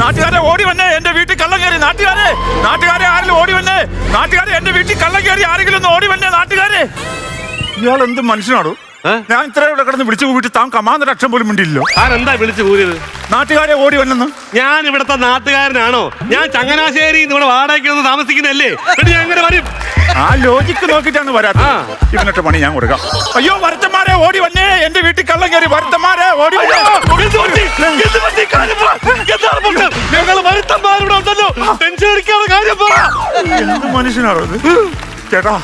നാട്ടുകാരെ ഓടി വന്നേ എന്റെ വീട്ടിൽ കള്ളം കയറി. നാട്ടുകാരെ നാട്ടുകാരെ ആരെങ്കിലും ഓടി വന്നേ? നാട്ടുകാരെ എന്റെ വീട്ടിൽ കള്ളം കയറി ആരെങ്കിലും ഒന്ന് ഓടി വന്നേ നാട്ടുകാരെ. ഇയാൾ എന്ത് മനുഷ്യനാണോ? ഞാൻ ഇത്ര ഇവിടെ കിടന്ന് വിളിച്ചു കൂട്ടി താൻ കമാന്നൊരു അക്ഷരം പോലും മിണ്ടില്ലോ ആരെന്താ എന്താ വിളിച്ചു കൂടിയത് നാട്ടുകാരെ ഓടി വന്നെന്ന്. ഞാൻ ഇവിടത്തെ നാട്ടുകാരനാണോ? ഞാൻ ചങ്ങനാശ്ശേരി ഇവിടെ വാടകയ്ക്ക് വന്ന് താമസിക്കുന്നല്ലേ എന്നിട്ട് ഞാൻ എങ്ങനെ വരും? ആ ലോജിക്ക് നോക്കിട്ടാണ് വരാത്തത്. ഇവനൊക്കെ പണി ഞാൻ കൊടുക്കാം. അയ്യോ വരത്തന്മാരെ ഓടി വന്നേ. എന്റെ വീട്ടിൽ കള്ളം കയറി വരത്തന്മാരെ ഓടി വന്നേ. എന്ത് മനുഷ്യനാണോ ചേട്ടാ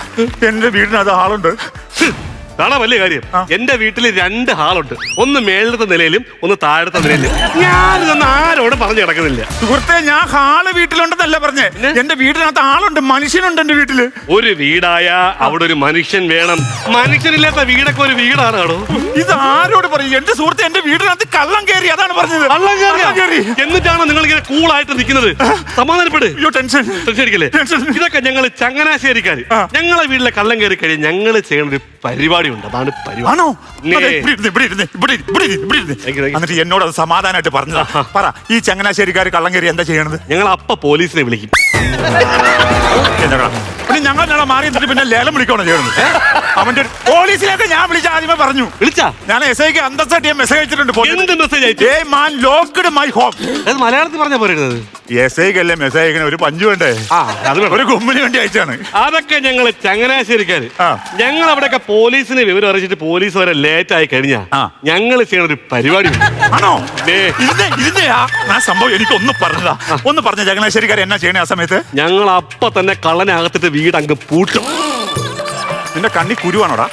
എന്റെ വീടിനകത്ത് ആളുണ്ട്. അതാണ് വലിയ കാര്യം. എന്റെ വീട്ടിൽ രണ്ട് ഹാളുണ്ട്. ഒന്ന് മേളിലത്തെ നിലയിലും ഒന്ന് താഴത്തെ നിലയിലും. ഞാനിതൊന്നും ആരോട് പറഞ്ഞു കിടക്കുന്നില്ല. സുഹൃത്തെ ഞാൻ ഹാൾ വീട്ടിലുണ്ടെന്നല്ല പറഞ്ഞേ. എന്റെ വീട്ടിനകത്ത് ആളുണ്ട് മനുഷ്യനുണ്ട് എന്റെ വീട്ടിൽ. ഒരു വീടായ അവിടെ ഒരു മനുഷ്യൻ വേണം. മനുഷ്യനില്ലാത്ത വീടൊക്കെ ഒരു വീടാണ് കാണോ. ഇത് ആരോട് പറയും? എന്റെ സുഹൃത്തെ എന്റെ വീടിനകത്ത് കള്ളം കയറി അതാണ് പറഞ്ഞത്. കള്ളം കയറി. എന്നിട്ടാണ് നിങ്ങൾ ഇങ്ങനെ കൂളായിട്ട് നിൽക്കുന്നത്? സമാധാനപ്പെട്. ടെൻഷൻ. ടെൻഷൻ അടിക്കല്ലേ. ഇതൊക്കെ ഞങ്ങൾ ചങ്ങനാശ്ശേരിക്കാര്. ഞങ്ങളെ വീട്ടിലെ കള്ളം കയറി കഴിഞ്ഞ് ഞങ്ങൾ ചെയ്യുന്ന ഒരു പരിപാടി ഉണ്ട് അതാണ് പരിപാടി. ആണോ? നേ. അതെ, ഇവിടെ ഇരുന്ന്, ഇവിടെ ഇരുന്ന്, ഇവിടെ ഇരുന്ന്, ഇവിടെ ഇരുന്ന്, ഇവിടെ ഇരുന്ന്. Thank you, എന്നിട്ട് എന്നോട് അത് സമാധാനമായിട്ട് പറഞ്ഞതാ. പറ ഈ ചങ്ങനാശ്ശേരിക്കാർ കള്ളം കയറി എന്താ ചെയ്യണത്? ഞങ്ങൾ അപ്പ പോലീസിനെ വിളിക്കും. എന്നോടാ. പിന്നെ ഞങ്ങൾ ഞങ്ങളെ മാറി എന്നിട്ട് പിന്നെ ലേലം വിളിക്കണോ ചെയ്യണത്? അവന്റെ പോലീസിലേക്ക് ഞാൻ വിളിച്ച ആദ്യമേ പറഞ്ഞു. വിളിച്ചാ? ഞാൻ എസ് ഐക്ക് അന്തസ്സായിട്ട് ഞാൻ മെസ്സേജ് അയച്ചിട്ടുണ്ട് എന്ത് അയച്ചു? ഏയ് മാൻ ലോക്ക്ഡ് മൈ ഹോം. അത് മലയാളത്തിൽ പറഞ്ഞാ പോരുന്നത് എസ് ഐക്ക് അല്ലേ മെസ്സേജ് അയക്കണേ ഒരു പഞ്ചു വേണ്ടേ? ആ അത് വേണം. ഒരു ഗുമ്മിന് വേണ്ടി അയച്ചാണ്. അതൊക്കെ ഞങ്ങൾ ചങ്ങനാശ്ശേരിക്കാര്. ആ. ഞങ്ങൾ അവിടെയൊക്കെ പോലീസിനെ വിവരം അറിയിച്ചിട്ട് പോലീസ് വരെ ലേറ്റ് ആയി കഴിഞ്ഞാ ആ. ഞങ്ങൾ ചെയ്യണ ഒരു പരിപാടി ഉണ്ട്. ആണോ ദേ. ഇതിന്റെ ഇതിന്റെ ആ ആ സംഭവം എനിക്ക് ഒന്ന് പറഞ്ഞതാ ഒന്ന് പറഞ്ഞ ചങ്ങനാശ്ശേരിക്കാർ എന്നാ ചെയ്യണേ ആ സമയത്ത് ഞങ്ങൾ അപ്പൊ തന്നെ കള്ളനകത്തിട്ട് വീട് അങ്ങ് പൂട്ടും നിന്റെ കണ്ണി കുരുവാണോടാ?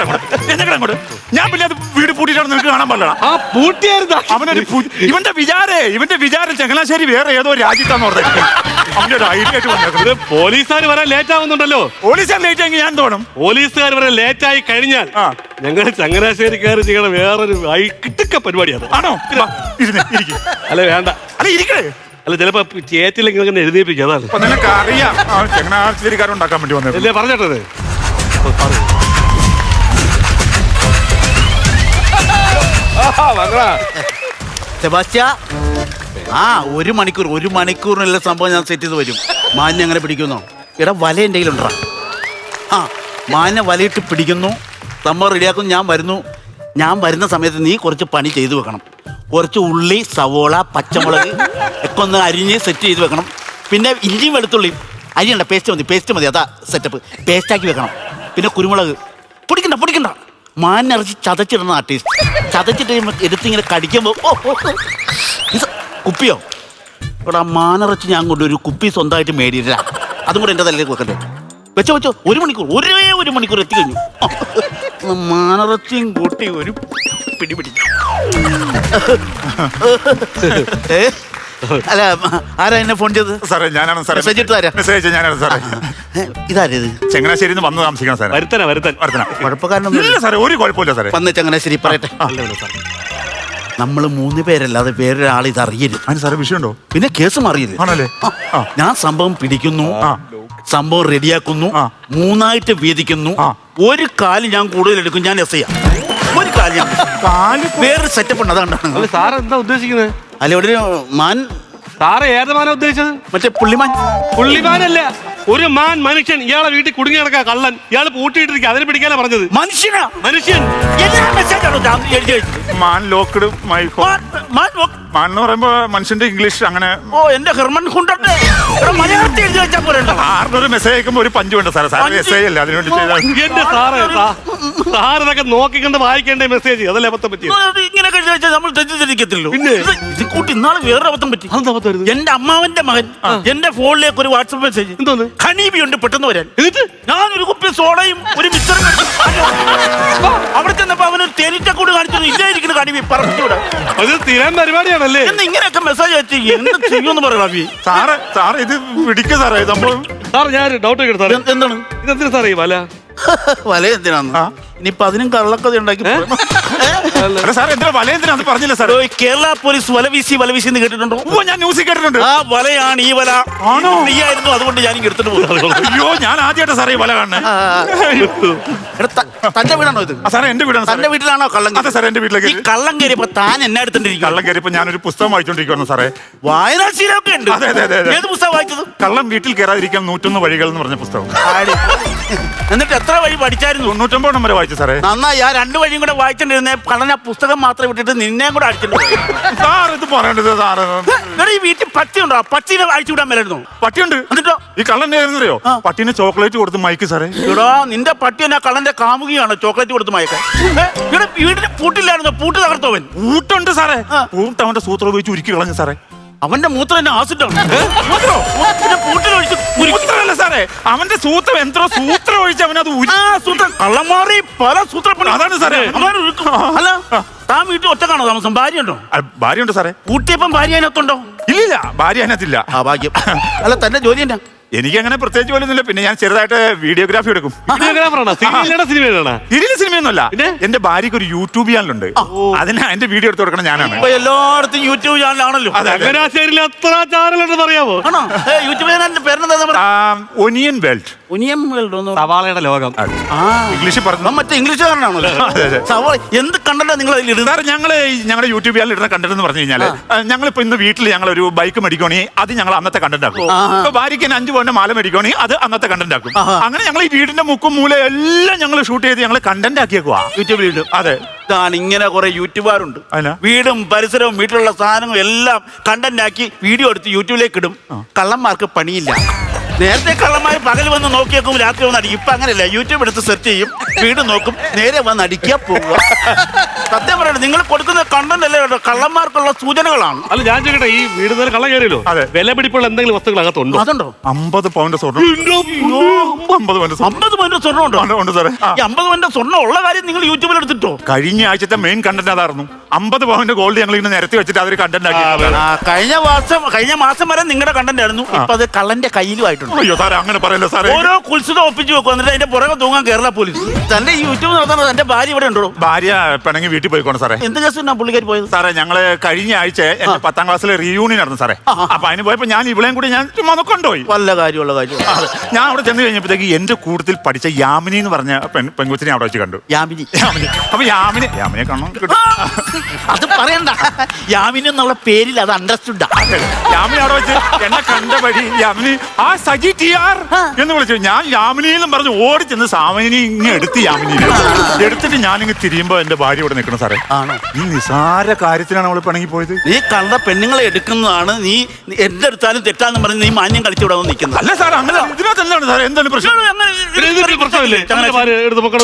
അങ്ങോട്ട്. ഞാൻ പിന്നെ അത് വീട് പൂട്ടിയിട്ടാണ് നിനക്ക് കാണാൻ പറ്റണം ആ പൂട്ടിയായിരുന്നാ? അവനൊരു പു- ഇവന്റെ വിചാരേ ഇവന്റെ വിചാരം ചങ്ങനാശ്ശേരി വേറെ ഏതോ രാജ്യത്താന്ന് പറഞ്ഞത് അവന്റെ ഒരു ഐഡിയ ആയിട്ട് വന്നേക്കുന്നത് പോലീസുകാർ വരാൻ ലേറ്റ് ആവുന്നുണ്ടല്ലോ. പോലീസ് ലേറ്റ് ആയെങ്കിൽ ഞാൻ തോന്നും പോലീസുകാർ വരെ ലേറ്റ് ആയി കഴിഞ്ഞാൽ ആ. ഞങ്ങൾ ചങ്ങനാശ്ശേരിക്കാർ ചെയ്യണ വേറൊരു കിട്ടുക്ക പരിപാടിയാണ് ആണോ? വാ, ഇരുന്ന് ഇരിക്ക്. അല്ല വേണ്ട. അല്ല ഇരിക്കണേ അല്ല ചിലപ്പോ ചേറ്റിലെങ്കിലും ഇങ്ങനെ എഴുതിയേപ്പിക്കും അതാണ്. അപ്പൊ നിനക്ക് അറിയാം ആ ചങ്ങനാശ്ശേരിക്കാരുണ്ടാക്കാൻ വേണ്ടി വന്നത് അല്ലേ പറഞ്ഞിട്ടത്? സെബാസ്റ്റ്യ ആ ഒരു മണിക്കൂർ ഒരു മണിക്കൂറിനുള്ള സംഭവം ഞാൻ സെറ്റ് ചെയ്ത് വരും. മാന്യ അങ്ങനെ പിടിക്കുന്നു. എടാ വല എന്റെ കയ്യിലുണ്ടാ ആ മാന്യ വലയിട്ട് പിടിക്കുന്നു. സംഭവം റെഡിയാക്കുന്നു ഞാൻ വരുന്നു. ഞാൻ വരുന്ന സമയത്ത് നീ കുറച്ച് പണി ചെയ്തു വെക്കണം. കുറച്ച് ഉള്ളി സവോള പച്ചമുളക് ഒക്കെ ഒന്ന് അരിഞ്ഞ് സെറ്റ് ചെയ്ത് വെക്കണം. പിന്നെ ഇഞ്ചിയും വെളുത്തുള്ളിയും. അരിയണ്ട പേസ്റ്റ് മതി പേസ്റ്റ് മതി. അതാ സെറ്റപ്പ് പേസ്റ്റാക്കി വെക്കണം. പിന്നെ കുരുമുളക്. പൊടിക്കണ്ട പൊടിക്കണ്ട. മാനിറച്ചി ചതച്ചിടുന്ന ആർട്ടിസ്റ്റ് ടേസ്റ്റ് ചതച്ചിട്ട് എടുത്തിങ്ങനെ കടിക്കുമ്പോൾ. കുപ്പിയോ? ഇവിടെ മാനിറച്ചി ഞാൻ കൊണ്ട് ഒരു കുപ്പി സ്വന്തമായിട്ട് മേടിയില്ല അതും കൂടെ എന്റെ തലയിലേക്ക് വെക്കട്ടെ വെച്ചോ വെച്ചോ. ഒരു മണിക്കൂർ ഒരേ ഒരു മണിക്കൂർ എത്തിക്കഴിഞ്ഞു മാനിറച്ചിയും കൂട്ടി ഒരു പിടി പിടിച്ചു ഏ? അല്ല ആരാ എന്നെ ഫോൺ ചെയ്തത്? സാറേ ഞാനാണ് സാറേ. മെസ്സേജ് ഇട്ട് തരാം. മെസ്സേജ് ഞാനാണ് സാറേ. ഏ, ഇതാരേത്? ചങ്ങനാശ്ശേരിയിൽ നിന്ന് വന്ന് താമസിക്കണം സാറേ. വരുത്തന വരുത്തൻ. വർദ്ധന കുഴപ്പക്കാരനൊന്നും ഇല്ല സാറേ ഒരു കുഴപ്പമില്ല സാറേ. വന്ന് ചങ്ങനാശ്ശേരി ശരി പറയട്ടെ. നമ്മൾ മൂന്ന് പേരല്ലാതെ വേറൊരാൾ ഇത് അറിയരുത് അതിന് സാറേ വിഷയമുണ്ടോ? പിന്നെ കേസ് മാറിയില്ല? ആണല്ലേ? ആ. ഞാൻ സംഭവം പിടിക്കുന്നു ആ. സംഭവം റെഡിയാക്കുന്നു ആ. മൂന്നായിട്ട് വീതിക്കുന്നു ആ. ഒരു കാൽ ഞാൻ കൂടുതൽ എടുക്കും ഞാൻ എസ് ചെയ്യാം ഒരു കാൽ ഞാൻ കാൽ വേറൊരു സെറ്റപ്പ് ഉണ്ട് അതാണ് അല്ല സാർ എന്താ ഉദ്ദേശിക്കുന്നത്? അല്ല ഇവിടെ ഒരു മാൻ. സാറ് ഏതമാനാ ഉദ്ദേശിച്ചത്? മറ്റേ പുള്ളിമാൻ. പുള്ളിമാനല്ല. ഒരു മാൻ മനുഷ്യൻ. ഇയാളെ വീട്ടിൽ കുടുങ്ങി കിടക്കാ കള്ളൻ. ഇയാൾ പൂട്ടിയിട്ടിരിക്കുക. അതിനെ പിടിക്കാനാ പറഞ്ഞത്. മനുഷ്യനാ. മനുഷ്യൻ. എല്ലാ മെസ്സേജാണോ ഞാൻ എഴുതി വെച്ചത്? Man locked my phone man, man നോക്ക്. മാൻ എന്ന് പറയുമ്പോ മനുഷ്യന്റെ ഇംഗ്ലീഷ് അങ്ങനെ ഓ എന്റെ ഹെർമൻ കുണ്ടട്ടെ ഇവിടെ മലയാളത്തിൽ എഴുതി വെച്ചാൽ പോരണ്ടോ സാറിന് ഒരു മെസ്സേജ് അയക്കുമ്പോ ഒരു പഞ്ച് വേണ്ട സാറേ. സാറ് എസ് ഐ അല്ലേ അതിനുവേണ്ടി ചെയ്താൽ എന്റെ സാറ് സാർ ഇതൊക്കെ നോക്കിക്കണ്ട് വായിക്കേണ്ട മെസ്സേജ് അതല്ലേ അബദ്ധം പറ്റിയത്? ഇങ്ങനെ എഴുതി വെച്ചാൽ നമ്മൾ തെറ്റിദ്ധരിക്കത്തില്ലോ പിന്നെ? ഇത് ഇത് കൂട്ടി ഇന്നാളെ വേറെ അബദ്ധം പറ്റി. അതെന്താ അബദ്ധം വരുന്നത്? എന്റെ അമ്മാവന്റെ മകൻ എന്റെ ഫോണിലേക്ക് ഒരു വാട്സപ്പ് മെസ്സേജ് എന്തോന്ന്? ഖനീബി ഉണ്ട് പെട്ടെന്ന് വരാൻ. ഞാൻ ഒരു കുപ്പി സോഡയും ഒരു മിക്സറും അവിടെ ചെന്നപ്പോ അവനൊരു തേനീറ്റക്കൂട് കാണിച്ചു പതിനും അത് സ്ഥിരം പരിപാടിയാണല്ലേ? എന്ന് ഇങ്ങനെയൊക്കെ മെസ്സേജ് അയച്ച് എന്ത് ചെയ്യുമെന്ന് പറയണം അബി സാറ് സാറ് ഇത് പിടിക്കുക സാറേ സംഭവം സാർ ഞാൻ ഡൗട്ട് കേട്ടു സാറേ എന്ത്- എന്താണ്? ഇതെന്തിനാ സാറേ ഈ വല? വല എന്തിനാന്ന്? ആ. ഇനിയിപ്പൊ അതിനും കള്ളക്കഥ ഉണ്ടാക്കി അത് പറഞ്ഞില്ല സാർ ഓ, ഈ കേരള പോലീസ് വല വീശി വല വീശി എന്ന് കേട്ടിട്ടുണ്ടോ? ഓ ഞാൻ ന്യൂസിൽ കേട്ടിട്ടുണ്ട്. ആ വലയാണ് ഈ വല. ആണോ? ഫ്രീ ആയിരുന്നു അതുകൊണ്ട് ഞാൻ എടുത്തിട്ട് അയ്യോ ഞാൻ ആദ്യമായിട്ടാ സാറേ ഈ വല കാണുന്നത് തന്റെ വീടാണോ ഇത്? സാറേ എന്റെ വീടാണ് സാറേ. തന്റെ വീട്ടിലാണോ കള്ളം അതെ എന്റെ വീട്ടിലേക്ക്. ഈ കള്ളം കയറിയപ്പോ താൻ എന്നെ എടുത്തിട്ടിരിക്കും കള്ളം കയറിയപ്പോ ഞാനൊരു പുസ്തകം വായിച്ചോണ്ടിരിക്കുന്നു സാറേ. വായനാശീലമൊക്കെ ഉണ്ട്. അതെ, അതെ, അതെ, അതെ. ഏത് പുസ്തകം വായിച്ചത്? കള്ളം വീട്ടിൽ കയറാതിരിക്കാൻ നൂറ്റൊന്ന് വഴികൾ എന്ന് പറഞ്ഞ പുസ്തകം. എന്നിട്ട് എത്ര വഴി പഠിച്ചായിരുന്നു? തൊണ്ണൂറ്റൊമ്പത് വരെ വായിച്ചു സാറേ. നന്നായി. ആ രണ്ട് വഴിയും കൂടെ വായിച്ചിട്ടിരുന്നേ കള്ളന പുസ്തകം മാത്രം വിട്ടിട്ട് നിന്നെയും കൂടെ അടിച്ചിട്ടുണ്ട്. സാർ ഇത് പറയേണ്ടത് സാറ് എടാ, ഈ വീട്ടിൽ പട്ടി ഉണ്ടോ പട്ടീനെ അഴിച്ചു വിടാൻ മേലായിരുന്നു. പട്ടിയുണ്ട്. എന്നിട്ടോ? ഈ കള്ളൻ അറിയോ. പട്ടീനെ ചോക്ലേറ്റ് കൊടുത്ത് മയക്ക് സാറേ. എടാ നിന്റെ പട്ടി എന്നാ കള്ളന്റെ കാമുകിയാണ് ചോക്ലേറ്റ് കൊടുത്ത് മയക്കാൻ ഇവിടെ വീടിന് പൂട്ടില്ലായിരുന്നു? പൂട്ട് തകർത്തവൻ പൂട്ടുണ്ട് സാറേ. പൂട്ട് അവന്റെ സൂത്രം ഉപയോഗിച്ച് ഉരുക്കി കളഞ്ഞു സാറേ. അവന്റെ മൂത്രം എന്നെ ആസിഡാണ്. മൂത്രമല്ല സാറേ അവന്റെ സൂത്രം എന്തോ സൂത്രം ഒഴിച്ച് അവനത് സൂത്രം. കള്ളമാറി പല സൂത്രപ്പണി അതാണ് സാറേ. അല്ല താൻ വീട്ടിൽ ഒറ്റക്കാണോ താമസം? ഭാര്യ ഉണ്ടോ ഭാര്യയുണ്ട് സാറേ. കൂട്ടിയപ്പം ഭാര്യ അതിനകത്തുണ്ടോ? ഇല്ലില്ല ഭാര്യ അതിനകത്തില്ല. ആ ഭാഗ്യം. അല്ല തന്റെ ജോലി എന്നാ എനിക്ക് അങ്ങനെ പ്രത്യേകിച്ച് പോലൊന്നുമില്ല. പിന്നെ ഞാൻ ചെറുതായിട്ട് വീഡിയോഗ്രാഫി എടുക്കും. വീഡിയോഗ്രാഫറാണോ? സിനിമയിലാണ് സിനിമയിലാണ്. തിരിഞ്ഞ സിനിമയൊന്നുമല്ല. പിന്നെ? എന്റെ ഭാര്യക്ക് ഒരു യൂട്യൂബ് ചാനലുണ്ട് അതിന് എന്റെ വീഡിയോ എടുത്ത് കൊടുക്കണം ഞാനാണ്. ഇപ്പൊ എല്ലായിടത്തും യൂട്യൂബ് ചാനലാണല്ലോ അതെ, അതെ. ചങ്ങനാശ്ശേരിയിൽ എത്ര ചാനലുണ്ടെന്ന് അറിയാമോ ആണോ? ഏ, യൂട്യൂബ് ചാനലിന്റെ പേരെന്താ ഒനിയൻ ബെൽറ്റ് ഉനിയം സവാളയുടെ ലോകം. ആ. ഇംഗ്ലീഷിൽ പറഞ്ഞു. മറ്റേ ഇംഗ്ലീഷുകാരനാണല്ലോ. അതെ, അതെ. സവാള എന്ത് കണ്ടല്ലോ നിങ്ങൾ അതിൽ ഇടുന്നത്? സാർ ഞങ്ങൾ ഞങ്ങളുടെ യൂട്യൂബ് ചാനൽ ഇടുന്ന കണ്ടന്റ് എന്ന് പറഞ്ഞു കഴിഞ്ഞാൽ ഞങ്ങളിപ്പോ ഇന്ന് വീട്ടിൽ ഞങ്ങൾ ഒരു ബൈക്ക് മേടിക്കുകയാണെങ്കിൽ അത് ഞങ്ങൾ അന്നത്തെ കണ്ടന്റ് ആക്കും. ഭാര്യക്ക് ഇപ്പൊ ഭാര്യയ്ക്ക് തന്നെ അഞ്ചു പവന്റെ മാല മേടിക്കുകയാണെങ്കിൽ അത് അന്നത്തെ കണ്ടന്റ് ആക്കും. അങ്ങനെ ഞങ്ങൾ ഈ വീടിന്റെ മുക്കും മൂല എല്ലാം ഞങ്ങൾ ഷൂട്ട് ചെയ്ത് ഞങ്ങൾ കണ്ടന്റ് ആക്കിയേക്കുവാ. യൂട്യൂബിൽ വീട് അതെ. ഇതാണ് ഇങ്ങനെ കുറെ യൂട്യൂബുകാരുണ്ട്. അതിനാ? വീടും പരിസരവും വീട്ടിലുള്ള സാധനങ്ങളും എല്ലാം കണ്ടന്റ് ആക്കി വീഡിയോ എടുത്ത് യൂട്യൂബിലേക്ക് ഇടും. കള്ളന്മാർക്ക് പണിയില്ല. നേരത്തെ കള്ളന്മാർ പകൽ വന്ന് നോക്കിയേക്കും രാത്രി വന്ന് അടിക്കും. ഇപ്പൊ അങ്ങനെയല്ല. യൂട്യൂബ് എടുത്ത് സെർച്ച് ചെയ്യും വീട് നോക്കും നേരെ വന്ന് അടിക്കുക പോവുക. പറയട്ടെ നിങ്ങൾ കൊടുക്കുന്ന കണ്ടന്റ് അല്ലേ കേട്ടോ കള്ളന്മാർക്കുള്ള സൂചനകളാണ്. അല്ല ഞാൻ ചോദിക്കട്ടെ ഈ വീട് നേരെ കള്ള കയറിയല്ലോ? അതെ. വില പിടിപ്പുള്ള എന്തെങ്കിലും വസ്തുക്കൾ അകത്തുണ്ടോ അതുണ്ടോ? അമ്പത് പൗണ്ട് സ്വർണം അമ്പത് പൗണ്ട് സ്വർണം അമ്പത് പവന്റെ സ്വർണം ഉണ്ടോ? ഉണ്ട്, ഉണ്ട് സാറേ. ആ. ഈ അമ്പത് പവന്റെ സ്വർണം ഉള്ള കാര്യം നിങ്ങൾ യൂട്യൂബിൽ എടുത്തിട്ടോ? കഴിഞ്ഞ ആഴ്ചത്തെ മെയിൻ കണ്ടന്റ് അതായിരുന്നു. അമ്പത് പവന്റെ ഗോൾഡ് ഞങ്ങൾ ഇങ്ങനെ നിരത്തി വെച്ചിട്ട് അതൊരു കണ്ടന്റ് ആക്കി ആ, കഴിഞ്ഞ മാസം കഴിഞ്ഞ മാസം വരെ നിങ്ങളുടെ കണ്ടന്റ് ആയിരുന്നു. ഇപ്പൊ അത് കള്ളന്റെ കയ്യിലും ആയിട്ടുണ്ട്. അയ്യോ സാറേ അങ്ങനെ പറയല്ലോ സാറേ? ഓരോ കുൽസിതം ഒപ്പിച്ച് വെക്കുക എന്നിട്ട് അതിന്റെ പുറകെ തൂങ്ങാൻ കേരള പോലീസ്. തന്റെ യൂട്യൂബ് നടത്തുന്നത് തന്റെ ഭാര്യ ഇവിടെ ഉണ്ടോ? ഭാര്യ പിണങ്ങി വീട്ടിൽ പോയിക്കോണം സാറേ. എന്ത് കേസിനാ പുള്ളിക്കാരി പോയത്? സാറേ ഞങ്ങൾ കഴിഞ്ഞ ആഴ്ച എന്റെ പത്താം ക്ലാസ്സിലെ റീയൂണിയൻ ആയിരുന്നു സാറേ. അപ്പൊ അതിന് പോയപ്പോ ഞാൻ ഇവിടെയും കൂടി ഞാൻ ചുമ്മാ ഒന്ന് കൊണ്ടുപോയി. വല്ല കാര്യമുള്ള കാര്യം അതെ. ഞാൻ അവിടെ ചെന്ന് കഴിഞ്ഞപ്പോഴത്തേക്ക് എന്റെ കൂട്ടത്തിൽ പഠിച്ച യാമിനി എന്ന് പറഞ്ഞ പെൺ പെൺകുച്ചിനെ അവിടെ വെച്ച് കണ്ടു. യാമിനി. യാമിനി. അപ്പൊ യാമിനി യാമിനെ കാണണം. അത് പറയണ്ട. യാമിനി എന്നുള്ള പേരിൽ അത് അണ്ടർസ്റ്റുഡാ യാമിനി അവിടെ വെച്ച് എന്നെ കണ്ട വഴി യാമിനി ആ സജി ടി ആർ. എന്ന് വിളിച്ചു. ഞാൻ യാമിനി എന്നും പറഞ്ഞു ഓടി ചെന്ന് സാമിനി ഇങ്ങനെ എടുത്ത് യാമിനി എടുത്തിട്ട് ഞാൻ ഞാനിങ്ങ് തിരിയുമ്പോ എന്റെ ഭാര്യ ഇവിടെ നിൽക്കണം സാറേ. ആണോ? ഈ നിസാര കാര്യത്തിനാണ് അവൾ പിണങ്ങി പോയത് നീ കണ്ട പെണ്ണുങ്ങളെ എടുക്കുന്നതാണ് നീ എന്തെടുത്താലും തെറ്റാന്ന് പറഞ്ഞ് നീ മാന്യം കളിച്ചുവിടെ നിൽക്കുന്നത്. അല്ല സാർ അങ്ങനെ ഇതിനകത്ത് എന്താണ് സാർ എന്താണ് പ്രശ്നം?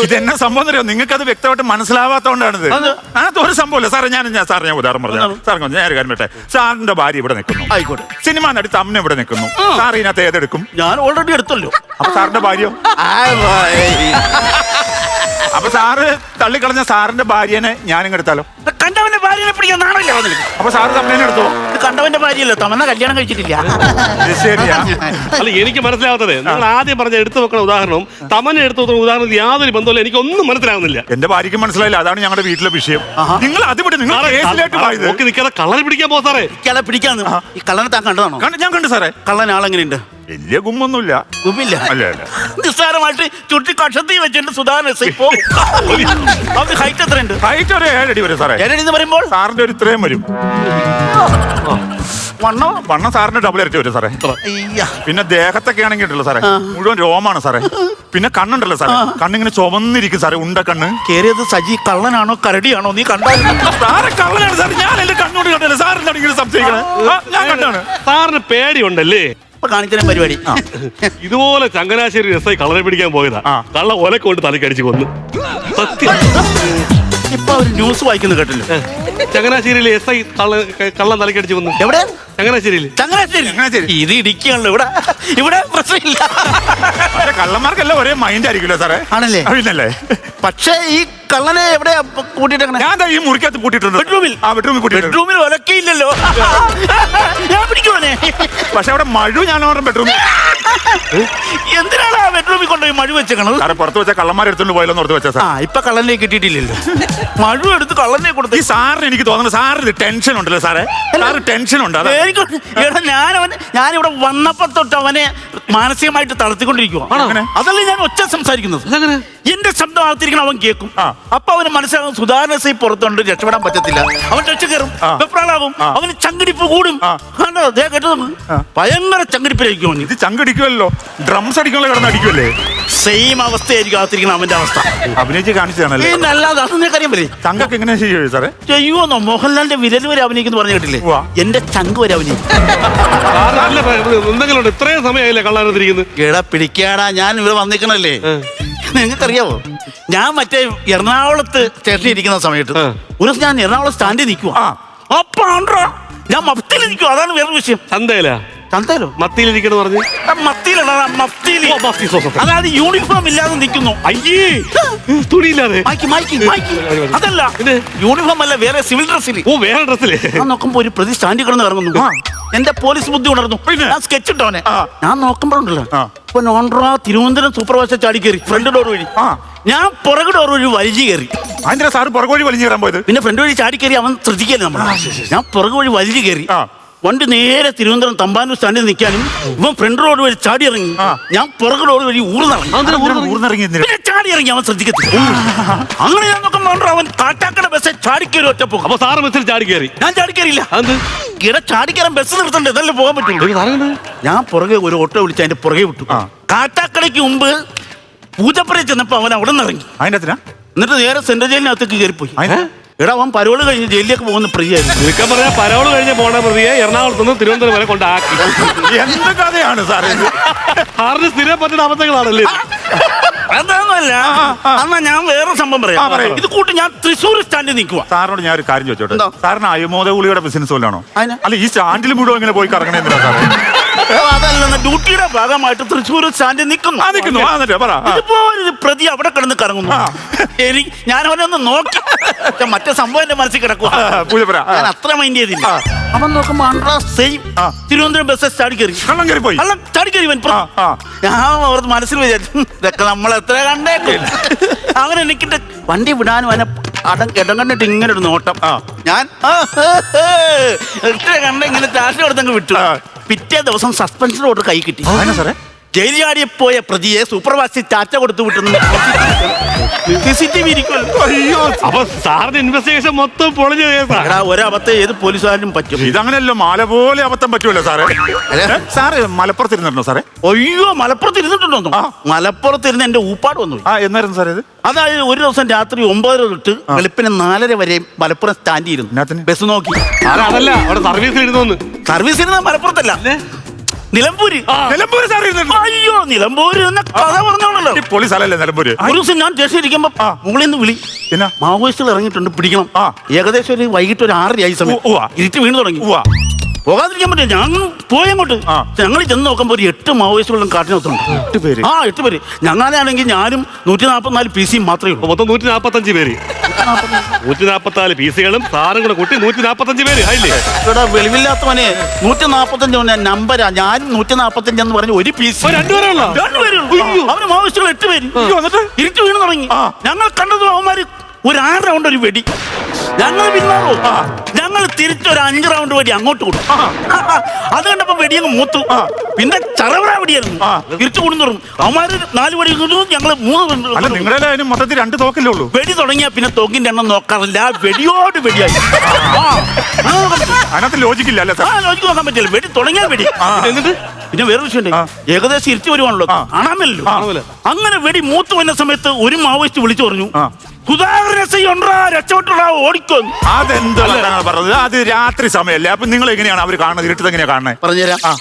ഇതെന്നെ സംഭവം അറിയോ? നിങ്ങൾക്ക് അത് വ്യക്തമായിട്ട് മനസ്സിലാവാത്തോണ്ടാണിത്. അത്? അതൊരു ഒരു സംഭവമില്ല സാറേ ഞാൻ ഞാൻ സാർ ഞാൻ ഉദാഹരണം പറഞ്ഞു. സാർ ഞാൻ ഒരു കാര്യം പറ്റേ സാറിന്റെ ഭാര്യ ഇവിടെ നിൽക്കുന്നു. ആയിക്കോട്ടെ. സിനിമ നടി തമ്മ ഇവിടെ നിൽക്കുന്നു. സാർ ഇതിനകത്ത് ഏതെടുക്കും? ഞാൻ ഓൾറെഡി എടുത്തല്ലോ. അപ്പൊ സാറിന്റെ ഭാര്യ. അപ്പൊ സാറ് തള്ളിക്കളഞ്ഞ സാറിന്റെ ഭാര്യനെ എടുത്താലോ കണ്ടവന്റെ ഭാര്യനെ പിടിക്കാൻ നാണില്ല വന്നില്ല അപ്പൊ സാറ് തമ്മേനെ എടുത്തോ? ഇത് കണ്ടവന്റെ ഭാര്യയല്ലോ തമന്ന കല്യാണം കഴിച്ചിട്ടില്ല. ഇത് ശരിയാ. അല്ല എനിക്ക് മനസ്സിലാവാത്തത്. നിങ്ങൾ ആദ്യം പറഞ്ഞ എടുത്തു വെക്കണ ഉദാഹരണം തമന എടുത്തു വെക്കുന്ന ഉദാഹരണത്തിൽ യാതൊരു ബന്ധമില്ല എനിക്ക് ഒന്നും മനസ്സിലാവുന്നില്ല. എന്റെ ഭാര്യയ്ക്ക് മനസ്സിലായില്ല. അതാണ് ഞങ്ങളുടെ വീട്ടിലെ വിഷയം. നിങ്ങൾ അത് വിട്. നിങ്ങൾ കേസിലേക്ക് പോയത്. നോക്കി നിൽക്കാതെ കള്ളനെ പിടിക്കാൻ പോ സാറേ. ഇയാളെ പിടിക്കാന്ന്. ഈ കള്ളനെ താൻ കണ്ടതാണോ? കണ്ട- ഞാൻ കണ്ടു സാറേ. കള്ളൻ ആളെങ്ങനെയുണ്ട് വലിയ ഗുമ്മൊന്നുമില്ല. ഗുമ്മില്ല. അല്ല അല്ല. നിസ്സാരമായിട്ട് ചുറ്റി കഷത്തി വെച്ചിട്ട് സുധാകരൻ എസ് ഐ പോകും. അവർക്ക് ഹൈറ്റ് എത്രയുണ്ട്? ഹൈറ്റ് ഒരു ഏഴടി വരും സാറേ. ഏഴടി എന്ന് പറയുമ്പോൾ? സാറിന്റെ ഒരു ഇത്രയും വരും. വണ്ണോ? വണ്ണം സാറിന്റെ ഡബിൾ ഇരട്ടി വരും സാറേ. അയ്യ. പിന്നെ ദേഹത്തൊക്കെ ആണെങ്കിൽ ഉണ്ടല്ലോ സാറേ. മുഴുവൻ രോമാണ് സാറേ. പിന്നെ കണ്ണുണ്ടല്ലോ സാറേ. കണ്ണിങ്ങനെ ചുവന്നിരിക്കും സാറേ ഉണ്ട കണ്ണ്. കേറിയത് സജി കള്ളനാണോ കരടിയാണോ? നീ കണ്ടോ സാറേ കള്ളനാണ് സാർ ഞാൻ എന്റെ കണ്ണോട് കണ്ടല്ലേ സാറിന്റെ സംശയിക്കണേ. ഞാൻ കണ്ടാണ്. സാറിന് പേടിയുണ്ടല്ലേ? ഇപ്പൊ കാണിക്കുന്ന പരിപാടി. ഇതുപോലെ ചങ്ങനാശ്ശേരി രസമായി കളറെ പിടിക്കാൻ പോയതാ. ആ. കള്ള ഒലക്കൊണ്ട് തലക്കടിച്ച് കൊന്നു. സത്യം. ഇപ്പൊ ഒരു ന്യൂസ് വായിക്കുന്നു കേട്ടില്ല? ചങ്ങനാശ്ശേരിയിലെ എസ് ഐ കള്ള കള്ളം തലക്കടിച്ച് കൊന്നു. എവിടെ? ചങ്ങനാശ്ശേരിയിൽ ചങ്ങനാശ്ശേരി ചങ്ങനാശ്ശേരി. ഇത് ഇടിക്കുകയാണല്ലോ ഇവിടെ. ഇവിടെ പ്രശ്നമില്ല. പക്ഷേ കള്ളന്മാർക്കെല്ലാം ഒരേ മൈൻഡ് ആയിരിക്കുമല്ലോ സാറേ. ആണല്ലേ? ആ, പിന്നല്ലേ പക്ഷേ ഈ കള്ളനെ എവിടെയാ കൂട്ടിയിട്ടേക്കണേ? ഞാൻ ദാ ഈ മുറിക്കകത്ത് പൂട്ടിയിട്ടുണ്ട് ബെഡ്റൂമിൽ? ആ ബെഡ്റൂമിൽ പൂട്ടിയിട്ടുണ്ട് ബെഡ്റൂമിൽ ഒലക്കയില്ലല്ലോ. ഞാൻ പിടിക്കുവാനെ പക്ഷെ അവിടെ മഴ ഞാൻ ബെഡ്റൂമിൽ എന്തിനാണ് ആ ബെഡ്റൂമിൽ കൊണ്ടുപോയി മഴ വെച്ചേക്കണത്? സാറേ പുറത്ത് വെച്ച കള്ളന്മാർ എടുത്തുകൊണ്ട് പോയല്ലോ ഓർത്ത് വെച്ചാ ആ സാർ ഇപ്പൊ കള്ളനെ കിട്ടിയിട്ടില്ലല്ലോ. മഴ എടുത്ത് കള്ളനെ കൊടുത്ത് ഈ സാറിന് എനിക്ക് തോന്നുന്നു സാറിന് ടെൻഷൻ ഉണ്ടല്ലോ സാറേ. സാറ് ടെൻഷൻ ഉണ്ട് അതാ. എനിക്ക് എടാ ഞാൻ ഞാനിവിടെ വന്നപ്പോ തൊട്ട് അവനെ മാനസികമായിട്ട് തളർത്തിക്കൊണ്ടിരിക്കുക അതല്ല അതല്ലേ ഞാൻ ഒച്ച സംസാരിക്കുന്നത്? എന്റെ ശബ്ദം ആർത്തിരിക്കണം അവൻ കേൾക്കും. അപ്പൊ അവന് മനസ്സിലാകും സുധാരണ സി പുറത്തുണ്ട് രക്ഷപ്പെടാൻ പറ്റത്തില്ല. അവൻ രക്ഷ കയറും വെപ്രാളാവും വെപ്രാളാകും. അവന് ചങ്കടിപ്പ് കൂടും. ആ. കണ്ടോ? ദേ കേട്ടോ ആ. ഭയങ്കര ചങ്കടിപ്പിലായിരിക്കും അവന്. ഇത് ചങ്കടിക്കുമല്ലോ. ഡ്രംസ് അടിക്കാനുള്ള കിടന്ന് അടിക്കുമല്ലേ? സെയിം അവസ്ഥയായിരിക്കും ആത്തിരിക്കണം അവന്റെ അവസ്ഥ. അഭിനയിച്ച് കാണിച്ചതാണല്ലേ? ഈ നല്ലത് അതൊന്നും കാര്യം പറയും ചങ്കൊക്കെ എങ്ങനെ ചെയ്യുമോ സാറേ? ചെയ്യുമെന്നോ മോഹൻലാലിന്റെ വിരൽ വരെ അഭിനയിക്കുന്നു പറഞ്ഞു കേട്ടില്ലേ. എന്റെ ചങ്ക് വരെ അഭിനയിക്കും. എന്തെങ്കിലും ഇത്രയും സമയമായില്ലേ എടാ പിടിക്കാടാ ഞാൻ ഇവിടെ വന്നിക്കണല്ലേ? നിങ്ങൾക്കറിയാവോ? ഞാൻ മറ്റേ എറണാകുളത്ത് സ്റ്റേഷനിൽ ഇരിക്കുന്ന സമയത്ത് ഒരു ദിവസം ഞാൻ എറണാകുളം സ്റ്റാൻഡിൽ നിൽക്കുക ആ. ഞാൻ മഫ്തിയിൽ നിൽക്കുക അതാണ് വേറെ വിഷയം. ചന്തയിലാ ചന്തയിലോ മത്തിയിലിരിക്കണെന്ന് പറഞ്ഞ്. മഫ്തിയിലടാ മഫ്തിയിൽ ഓ, മത്തി, സോ, സോ, സോ. അതായത് യൂണിഫോം ഇല്ലാതെ നിൽക്കുന്നു. അയ്യേ! തുണിയില്ലാതെ. മായ്ക്ക് മായ്ക്ക് മായ്ക്ക് അതല്ല ഇത്? യൂണിഫോം അല്ല വേറെ സിവിൽ ഡ്രസ്സിൽ ഓ വേറെ ഡ്രസ്സിൽ ഞാൻ നോക്കുമ്പോ ഒരു പ്രതി സ്റ്റാൻഡിൽ കിടന്ന് ഇറങ്ങുന്നു. ആ. എന്റെ പോലീസ് ബുദ്ധി ഉണർന്നു. പിന്നെ? ഞാൻ സ്കെച്ച് ഇട്ടവനെ ആ. ഞാൻ നോക്കുമ്പോഴുണ്ടല്ലോ. ആ. ഇപ്പൊ നോൺട്ര തിരുവനന്തപുരം സൂപ്പർവൈസർ ചാടി കയറി ഫ്രണ്ട് ഡോർ വഴി. ആ. ഞാൻ പുറകു ഡോർ വഴി വലിച്ചു കയറി അതിന്റെ സാറ് പുറകോഴി വലിഞ്ഞു കയറാൻ പോയത്? പിന്നെ ഫ്രണ്ട് വഴി ചാടി കയറി അവൻ ശ്രദ്ധിക്കല്ലേ നമ്മൾ ഞാൻ പുറകു വഴി വലിച്ചു കയറി ആ. വണ്ടി നേരെ തിരുവനന്തപുരം തമ്പാനൂർ സ്റ്റാൻഡിൽ നിൽക്കാനും ഇവൻ ഫ്രണ്ട് റോഡ് വഴി ചാടി ഇറങ്ങി. ഞാൻ പുറകു റോഡ് വഴി ഊർന്നിറങ്ങി? പിന്നെ ചാടി ഇറങ്ങി അവൻ ശ്രദ്ധിക്കത്തില്ല. അങ്ങനെ ഞാൻ നോക്കുമ്പോൾ അവൻ കാട്ടാക്കട ബസ് കയറി ഒറ്റപ്പോക്കും അപ്പൊ സാറ് ബസ്സിൽ ചാടി കയറി ഞാൻ ചാടിക്കയറിയില്ല അത് ഇട ചാടിക്കയറാൻ ബസ് നിർത്തണ്ടേ? ഇതല്ലേ പോകാൻ പറ്റുള്ളൂ. ഞാൻ പുറകെ ഒരു ഓട്ടോ വിളിച്ച് അതിന്റെ പുറകെ വിട്ടു. കാട്ടാക്കടയ്ക്ക് മുമ്പ് പൂജപ്പുറയിൽ ചെന്നപ്പോ അവൻ അവിടെ നിന്ന് ഇറങ്ങി അതിന്റെ എന്നിട്ട് നേരെ സെൻട്രൽ ജയിലിനകത്തേക്ക് കയറിപ്പോയി? എടാ അവൻ പരോൾ കഴിഞ്ഞ് ജയിലിലേക്ക് പോകുന്ന പ്രിയായിരുന്നു ചുരുക്കം പറഞ്ഞ പരോൾ കഴിഞ്ഞ് പോണ പ്രതിയെ എറണാകുളത്ത് നിന്ന് തിരുവനന്തപുരം വരെ കൊണ്ടാക്കി എന്ത് കഥയാണ് സാറേ ഇത്? സാറിന് സ്ഥിരം പറ്റുന്ന അബദ്ധങ്ങളാണല്ലേ ഇത്? അതൊന്നുമല്ല എന്നാ ഞാൻ വേറെ സംഭവം ആ, പറയാം പറയൂ. ഇത് കൂട്ട് ഞാൻ തൃശ്ശൂർ സ്റ്റാൻഡിൽ നിൽക്കുക സാറിനോട് ഞാൻ ഒരു കാര്യം ചോദിച്ചോട്ടെ എന്താ? സാറിന് അയമോദ ഗുളിയുടെ ബിസിനസ് പോലാണോ അതിന്? അല്ല ഈ സ്റ്റാൻഡിൽ മുഴുവൻ ഇങ്ങനെ പോയി കറങ്ങണേ എന്തിനാ സാറേ ഡ്യൂട്ടിയുടെ ഭാഗമായിട്ട് തൃശ്ശൂർ സ്റ്റാൻഡിൽ നിൽക്കുന്നു ആ നിൽക്കുന്നു ആ എന്നിട്ട് പറ ആ. ഇതുപോലൊരു പ്രതി അവിടെ കിടന്ന് കറങ്ങുന്നു ആ. എനിക്ക് ഞാൻ അവനെ ഒന്ന് നോക്കി മറ്റേ സംഭവം എന്റെ മനസ്സിൽ കിടക്കുക ആ, പൂജപ്പുര ആ. ഞാൻ അത്ര മൈൻഡ് ചെയ്തില്ല ആ. അവൻ നോക്കുമ്പോ സെയിം ആ. തിരുവനന്തപുരം ബസ് ചാടി കയറി കള്ളം കയറി പോയി അല്ല ചാടി കയറി ഇവൻ ആ, ആ. ഞാൻ ഓർത്ത് മനസ്സിൽ വിചാരിച്ചു "ഹും, ഇതൊക്കെ നമ്മൾ എത്ര കണ്ടേക്കും അങ്ങനെ എനിക്കിട്ട് വണ്ടി വിടാനും അവനെ അടം ഇങ്ങനെ ഒരു നോട്ടം ആ. ഞാൻ എത്ര കണ്ട ഇങ്ങനെ ടാറ്റ കൊടുത്തങ്ങ് വിട്ടു ആ. പിറ്റേ ദിവസം സസ്പെൻഷൻ ഓർഡർ കൈ കിട്ടി. സാറേ? ജയിൽ പോയ പ്രതിയെ സൂപ്പർവാസി ചാറ്റ കൊടുത്തു വിട്ടുന്നു. അയ്യോ. അപ്പൊ സാറിന്റെ ഇൻവെസ്റ്റിഗേഷൻ മൊത്തം പൊളിഞ്ഞു കേസാ എടാ ഒരബദ്ധം ഏത് പോലീസുകാരനും പറ്റും. ഇതങ്ങനെയല്ലോ മാല പോലെ അബദ്ധം പറ്റുമല്ലോ സാറേ? സാറ് മലപ്പുറത്ത് ഇരുന്നിട്ടുണ്ടോ സാറേ? അയ്യോ മലപ്പുറത്ത് ഇരുന്നിട്ടുണ്ടോ ആ. മലപ്പുറത്ത് ഇരുന്ന് എന്റെ ഊപ്പാട് വന്നു ആ എന്നായിരുന്നു സാറേ ഇത്? അതായത് ഒരു ദിവസം രാത്രി ഒമ്പതര തൊട്ട് വെളുപ്പിന് നാലര വരെ മലപ്പുറം സ്റ്റാൻഡ് ഇരുന്നു. ചെയ്യുന്നു ബസ് നോക്കി. സർവീസ് അതല്ല അവിടെ സർവീസിൽ ഇരുന്നോന്ന് സർവീസ് ഇരുന്ന മലപ്പുറത്തല്ല. നിലമ്പൂര്. നിലമ്പൂര് സാർ ഇരുന്നിട്ടുണ്ടോ. അയ്യോ നിലമ്പൂര് എന്ന കഥ പറഞ്ഞോളല്ലോ. ഈ പോലീസ് സ്ഥലമല്ലേ നിലമ്പൂര്? ഒരു ദിവസം ഞാൻ സ്റ്റേഷൻ ഇരിക്കുമ്പോ. മുകളിൽ നിന്ന് വിളി. പിന്നെ മാവോയിസ്റ്റുകൾ ഇറങ്ങിയിട്ടുണ്ട് പിടിക്കണം. ആ. ഏകദേശം ഒരു വൈകിട്ട് ഒരു ആറരയായി സമയം. ഇരുട്ട് വീണ് തുടങ്ങി. പോകാതിരിക്കാൻ പറ്റില്ല. ഞങ്ങൾ പോയങ്ങോട്ട് അങ്ങോട്ട്. ഞങ്ങൾ ചെന്ന് നോക്കുമ്പോൾ ഒരു എട്ട് മാവോയിസ്റ്റുകളും കാട്ടിനകത്തുണ്ട്. എട്ട് പേര്. ആ എട്ട് പേര്. ഞങ്ങളാണെങ്കിൽ ഞാനും നൂറ്റി നാൽപ്പത്തിനാല് പി സിയും മാത്രമേ ഉള്ളൂ. മൊത്തം നൂറ്റി നാൽപ്പത്തഞ്ച് പേര്. നൂറ്റി നാൽപ്പത്തിനാല് പി സികളും സാറും കൂടെ കൂട്ടി നൂറ്റി നാൽപ്പത്തഞ്ച് പേര്. ആയില്ലേ? ഇവിടെ വെളിവില്ലാത്തവനെ നൂറ്റി നാൽപ്പത്തഞ്ച് നമ്പരാ. ഞാനും നൂറ്റി നാൽപ്പത്തഞ്ച് എന്ന് പറഞ്ഞ ഒരു പി സി. രണ്ടുപേരുള്ള രണ്ടുപേരുള്ളൂ അവർ മാവോയിസ്റ്റുകൾ എട്ട് പേര്? ഇരുട്ട് വീണ് തുടങ്ങി. ഞങ്ങൾ കണ്ടത് അവന്മാര് ഒരു ആറ് റൗണ്ട് ഒരു വെടി. ഞങ്ങൾ പിന്മാറോ ഞങ്ങൾ തിരിച്ചൊരു അഞ്ച് റൗണ്ട് വെടി അങ്ങോട്ട് കൊടുക്കും അത് കണ്ടപ്പോ വെടിയങ്ങ് മൂത്തു. പിന്നെ ചറവറ വെടിയായിരുന്നു. തിരിച്ചു കൂടുന്നു അവന്മാര് നാല് വെടി ഞങ്ങൾ മൂന്ന് നിങ്ങളുടെ മൊത്തത്തിൽ രണ്ട് തോക്കല്ലേ ഉള്ളൂ? വെടി തുടങ്ങിയാ പിന്നെ തോക്കിന്റെ എണ്ണം നോക്കാറില്ല. വെടിയോട് വെടിയായി. അതിനകത്ത് ലോജിക്കില്ല അല്ലേ ആ ലോജിക്ക് നോക്കാൻ പറ്റില്ല. വെടി തുടങ്ങിയാ വെടി. എന്നിട്ട്? പിന്നെ വേറെ വിഷയമുണ്ട് ഏകദേശം ഇരുത്തി വരുവാണല്ലോ. കാണാമല്ലോ. അങ്ങനെ വെടി മൂത്തു വന്ന സമയത്ത് ഒരു മാവോയിസ്റ്റ് വിളിച്ചു പറഞ്ഞു. ആ. സുധാകരനൊണ്ടാ രക്ഷപ്പെട്ടുള്ള ഓടിക്കോ. അതെന്താ പറഞ്ഞത്? അത് രാത്രി സമയമല്ലേ അപ്പൊ നിങ്ങൾ എങ്ങനെയാണ് അവർ കാണുന്നത്? ഇരുട്ടത് എങ്ങനെയാ കാണുന്നത് പറഞ്ഞുതരാം. ആ.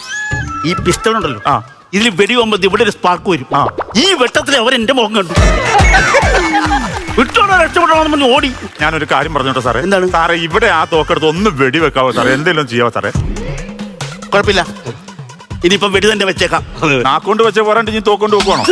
ഈ പിസ്റ്റൾ ഉണ്ടല്ലോ. ആ. ഇതിൽ വെടി പോകുമ്പോൾ ഇവിടെ ഒരു സ്പാർക്ക് വരും. ആ. ഈ വെട്ടത്തിൽ അവർ എന്റെ മുഖം കണ്ടു. വിട്ടോടാ രക്ഷപ്പെടണമെന്ന് പറഞ്ഞ് ഓടി. ഞാനൊരു കാര്യം പറഞ്ഞോട്ടെ സാറേ. എന്താണ്? സാറേ ഇവിടെ ആ തോക്കെടുത്ത് ഒന്ന് വെടി വെക്കാവോ സാറേ? എന്തെങ്കിലും ചെയ്യാവോ സാറേ? കുഴപ്പമില്ല. ഇനിയിപ്പം വെടി തന്നെ വെച്ചേക്കാം. നാക്കൊണ്ട് വെച്ച പോരാണ്ട് ഇനി തോക്കൊണ്ട് വെക്കുവാണോ?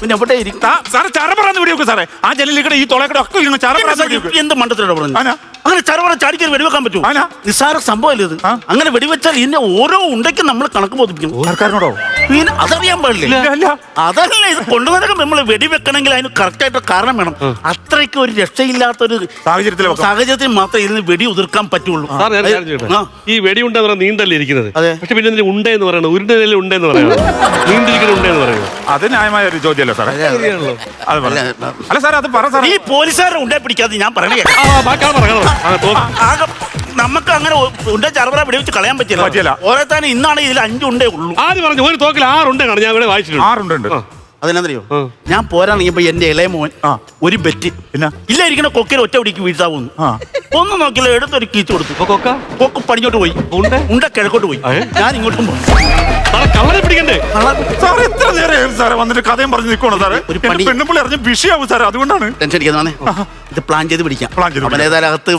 പിന്നെ എവിടെ ഇരിക്കും? സാറേ ചറ പറയാന്ന് വെടി സാറേ. ആ ജനലിൽ കൂടെ ഈ തുളക്കടെ ഒക്കെ ഇങ്ങനെ ചറ പറയാന്ന് വെടി എന്ത് മണ്ടത്തിലൂടെ പറഞ്ഞു? അങ്ങനെ ചരവറ ചാടിക്കാൻ വെടിവെക്കാൻ പറ്റൂ ആനാ? നിസ്സാര സംഭവമല്ല ഇത്? ആ? അങ്ങനെ വെടിവെച്ചാൽ ഇതിന്റെ ഓരോ ഉണ്ടയ്ക്കും നമ്മൾ കണക്ക് ബോധിപ്പിക്കും. സർക്കാരിനോടോ പിന്നെ അതറിയാൻ പാടില്ല? ഇല്ല, ഇല്ല. അതല്ല ഇത് കൊണ്ടുവരാൻ നമ്മൾ വെടിവെക്കണമെങ്കിൽ അതിന് കറക്റ്റ് ആയിട്ട് കാരണം വേണം. അത്രയ്ക്ക് ഒരു രക്ഷയില്ലാത്ത ഒരു സാഹചര്യത്തിൽ വെക്കാം. സാഹചര്യത്തിൽ മാത്രമേ ഇതിന് വെടി ഉതിർക്കാൻ പറ്റുള്ളൂ. സാർ ഞാൻ കാര്യം ചോദിക്കട്ടെ? ആ. ഈ വെടിയുണ്ട എന്ന് പറഞ്ഞാൽ നീണ്ടല്ലേ ഇരിക്കുന്നത്? അതെ. പക്ഷെ പിന്നെ ഇതിന് ഉണ്ട എന്ന് പറയണത് ഉരുണ്ടല്ലേ ഉണ്ട എന്ന് പറയുന്നത് നീണ്ടിരിക്കുന്ന ഉണ്ട എന്ന് പറയുന്നത് അത് ന്യായമായ ഒരു ചോദ്യമല്ലേ സാറേ? അത് പറ. അല്ല, സാറേ അത് പറ സാറേ. ഈ പോലീസുകാരെ ഉണ്ടേ പിടിക്കാതെ ഞാൻ പറയണേ. ആ ബാക്കി ആ തോന്നി ആകെ നമുക്ക് അങ്ങനെ ഉണ്ട ചറവറ വെടിവെച്ച് കളയാൻ പറ്റില്ല. പറ്റില്ല. തന്നെ ഇന്നാണ് ഇതിൽ അഞ്ചുണ്ടേ ഉള്ളൂ. ആദ്യം പറഞ്ഞു ഒരു തോക്കിൽ ആറുണ്ടെന്നാണ് ഞാൻ ഇവിടെ വായിച്ചിട്ടുണ്ട്. ആറുണ്ട് ആ. ഞാൻ പോരാണെങ്കിപ്പോ എന്റെ ഇളയ മോൻ ആ. ഒരു ബെറ്റ് പിന്നെ? ഇല്ലായിരിക്കണ കൊക്കയിൽ ഒറ്റ പിടിക്ക് വീഴ്ത്താവുന്നു ഒന്ന് ഒന്നും നോക്കില്ല എടുത്തൊരു കീച്ച് കൊടുത്തു. കൊക്ക? കൊക്ക് പടിഞ്ഞോട്ട് പോയി. ഉണ്ട? ഉണ്ട കിഴക്കോട്ട് പോയി. ഞാൻ ഇങ്ങോട്ടും പോയി. കള്ളനെ പിടിക്കണ്ടേ? സാറേ എത്ര നേരം സാറേ വന്നിട്ട് കഥയും പറഞ്ഞ് നിൽക്കണോ സാറേ? ഒരു എന്റെ പണി- പെണ്ണുമ്പിള്ളി അറിഞ്ഞ വിഷയാവും സാറേ അതുകൊണ്ടാണ്. ടെൻഷൻ അടിക്കുന്നതാണ് ഇത് പ്ലാൻ ചെയ്ത് പിടിക്കാം. പ്ലാൻ ചെയ്ത് അവൻ ഏതായാലും അകത്ത്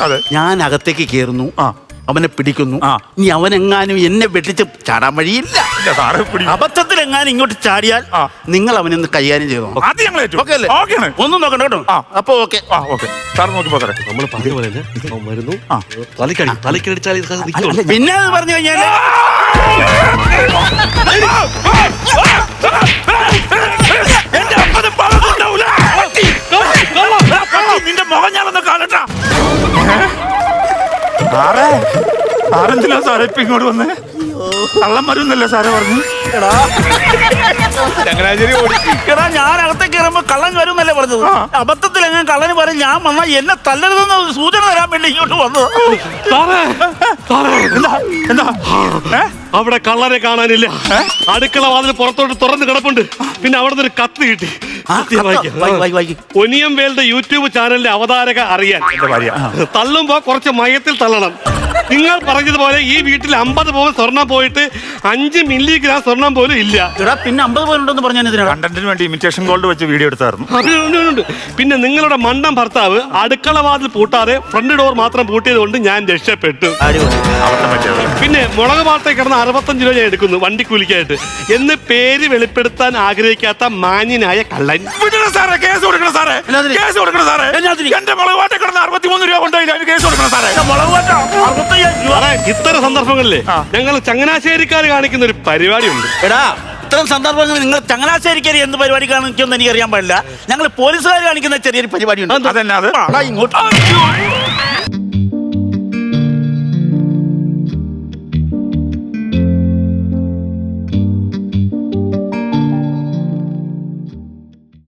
അതെ. ഞാൻ അകത്തേക്ക് കയറുന്നു ആ. അവനെ പിടിക്കുന്നു ആ. ഇനി അവനെങ്ങാനും എന്നെ വെട്ടിച്ച് ചാടാൻ വഴിയില്ല ഇല്ല സാറേ പിടി അബദ്ധത്തിൽ എങ്ങാനും ഇങ്ങോട്ട് ചാടിയാൽ ആ. നിങ്ങൾ ഒന്ന് കൈകാര്യം ചെയ്തോ അത് ഞങ്ങൾ ഏറ്റു ഓക്കെ അല്ലേ ഓക്കെയാണ് ഒന്നും നോക്കണ്ട കേട്ടോ ആ. അപ്പൊ ഓക്കെ ആ ഓക്കെ സാർ നോക്കിപ്പോ സാറേ നമ്മൾ പറഞ്ഞ പോലെ തന്നെ അവൻ വരുന്നു ആ. തലക്കടി തലക്കടിച്ചാൽ ഇത് നിൽക്കുള്ളൂ. പിന്നെ അത് പറഞ്ഞു കഴിഞ്ഞാൽ എന്റെ അപ്പന് പഴക്കുണ്ടാവൂല. പട്ടി. പട്ടി, നിന്റെ മുഖം ഞാനൊന്ന് കാണട്ടാ സാറേ സാറെന്തിനാ സാറേ ഇപ്പൊ ഇങ്ങോട്ട് വന്നേ? കള്ളം വരുന്നല്ലേ സാറേ പറഞ്ഞു. ചങ്ങനാശ്ശേരി ഓടി. എടാ ഞാൻ അകത്തേക്ക് കയറുമ്പോ കള്ളൻ വരുമെന്നല്ലേ പറഞ്ഞത് അബദ്ധത്തിൽ എങ്ങനെ കള്ളന് പറയും ഞാൻ വന്നാൽ എന്നെ തല്ലരുതെന്ന് സൂചന തരാൻ വേണ്ടി ഇങ്ങോട്ട് വന്നത്. സാറേ സാറേ. എന്താ എന്താ? ഏ? അവിടെ കള്ളനെ കാണാനില്ല. അടുക്കള വാതിൽ പുറത്തോട്ട് തുറന്ന് കിടപ്പുണ്ട്. പിന്നെ അവിടെ നിന്ന് ഒരു കത്ത് കിട്ടി. ഒനിയം വേൾഡ് യൂട്യൂബ് ചാനലിന്റെ അവതാരക അറിയാൻ തള്ളുമ്പോ കുറച്ച് മയത്തിൽ തള്ളണം. നിങ്ങൾ പറഞ്ഞതുപോലെ ഈ വീട്ടിൽ അമ്പത് പവൻ സ്വർണം പോയിട്ട് അഞ്ച് മില്ലിഗ്രാം സ്വർണം പോലും ഇല്ല. പിന്നെ അമ്പത് പോയിണ്ടെന്ന് പറഞ്ഞാൽ ഇതിനാ കണ്ടന്റിന് വേണ്ടി ഇമിറ്റേഷൻ ഗോൾഡ് വെച്ച് വീഡിയോ എടുത്തായിരുന്നു. പിന്നെ നിങ്ങളുടെ മണ്ടൻ ഭർത്താവ് അടുക്കള വാതിൽ പൂട്ടാതെ ഫ്രണ്ട് ഡോർ മാത്രം പൂട്ടിയത് കൊണ്ട് ഞാൻ രക്ഷപ്പെട്ടു. പിന്നെ മുളക് പാട്ടയിൽ കിടന്ന് അറുപത്തഞ്ച് രൂപ ഞാൻ എടുക്കുന്നു വണ്ടി കൂലിക്കായിട്ട്. എന്ന് പേര് വെളിപ്പെടുത്താൻ ആഗ്രഹിക്കാത്ത മാന്യനായ കള്ളൻ. വിടണം സാറേ കേസ് കൊടുക്കണം സാറേ? കേസ് കൊടുക്കണം സാറേ? എന്റെ മുളക് വാട്ട കിടന്ന് അറുപത്തിമൂന്ന് രൂപ കൊണ്ടായില്ല അതിന് കേസ് കൊടുക്കണം സാറേ. അറുപത്തയ്യായിരം രൂപ. സാറേ ഇത്തരം സന്ദർഭങ്ങളിലെ ആ. ഞങ്ങൾ ചങ്ങനാശ്ശേരിക്കാർ കാണിക്കുന്ന ഒരു പരിപാടിയുണ്ട്. എടാ ഇത്തരം സന്ദർഭങ്ങളിൽ നിങ്ങൾ ചങ്ങനാശ്ശേരിക്കാരി എന്ത് പരിപാടി കാണിക്കുമെന്ന് എനിക്ക് അറിയാൻ പാടില്ല. ഞങ്ങൾ പോലീസുകാർ കാണിക്കുന്ന ചെറിയൊരു പരിപാടിയുണ്ട്. അതെന്നാ അത്? ഇങ്ങോട്ട്.